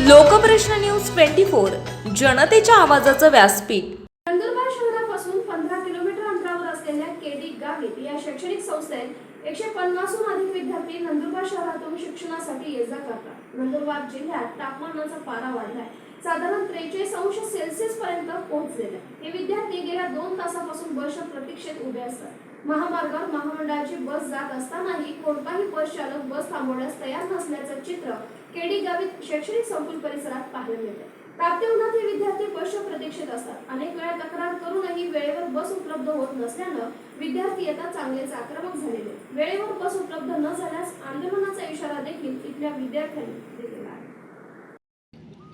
Lokprashna news twenty four जनतेच्या आवाजाचं व्यासपीठ. नंदुरबार शहरापासून पंधरा किलोमीटर अंतरावर असलेल्या केडी गावित या शैक्षणिक संस्थेत एकशे पन्नासहून अधिक विद्यार्थी नंदुरबार शहरातून शिक्षणासाठी ये जा करतात. नंदुरबार जिल्ह्यात तापमानाचा पारा वाढलाय. साधारण त्रेचाळीस अंश सेल्सिअस पर्यंत पोहोचलेला हे विद्यार्थी गेल्या दोन तासापासून बसच्या प्रतीक्षेत उभे असतात. महामार्गावर महामंडळाची बस जात असतानाही कोणताही बस चालक बस थांबवण्यास तयार नसल्याचं चित्र केडी गावित शैक्षणिक संकुल परिसरात पाहायला मिळते. तापते उन्हात हे विद्यार्थी बसच्या प्रतीक्षेत असतात. अनेक वेळा तक्रार करूनही वेळेवर बस उपलब्ध होत नसल्यानं विद्यार्थी येतात चांगलेच आक्रमक झालेले. वेळेवर बस उपलब्ध न झाल्यास आंदोलनाचा इशारा देखील इथल्या विद्यार्थ्यांनी दिलेला आहे.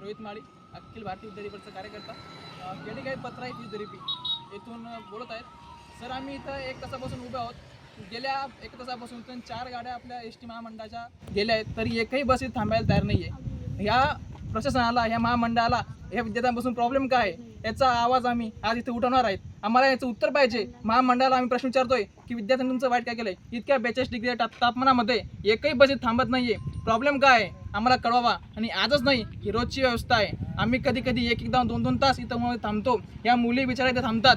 रोहित माळी अखिल भारतीय विद्यार्थी परिषद कार्यकर्ता केडी काही पत्र आहे फिजिओथेरपी येथून बोलत आहेत. सर आम्ही इथं एक तासापासून उभे आहोत. गेल्या एक तासापासून तर चार गाड्या आपल्या एस टी महामंडळाच्या गेल्या आहेत तरी एकही बस इथं थांबायला तयार नाही आहे ह्या प्रशासनाला ह्या महामंडळाला ह्या विद्यार्थ्यांपासून प्रॉब्लेम काय आहे याचा आवाज आम्ही आज इथे उठवणार आहेत. आम्हाला याचं उत्तर पाहिजे. महामंडळाला आम्ही प्रश्न विचारतोय की विद्यार्थ्यांनी तुमचं वाईट काय केलंय? इतक्या बेचाळीस डिग्री ताप तापमानामध्ये एकही बस थांबत नाहीये. प्रॉब्लेम काय आहे? आम्हाला कळवावा आणि आजच नाही ही रोजची व्यवस्था आहे. आम्ही कधी कधी एक एकदा दोन दोन तास इथं थांबतो. या मुली बिचारा इथे थांबतात.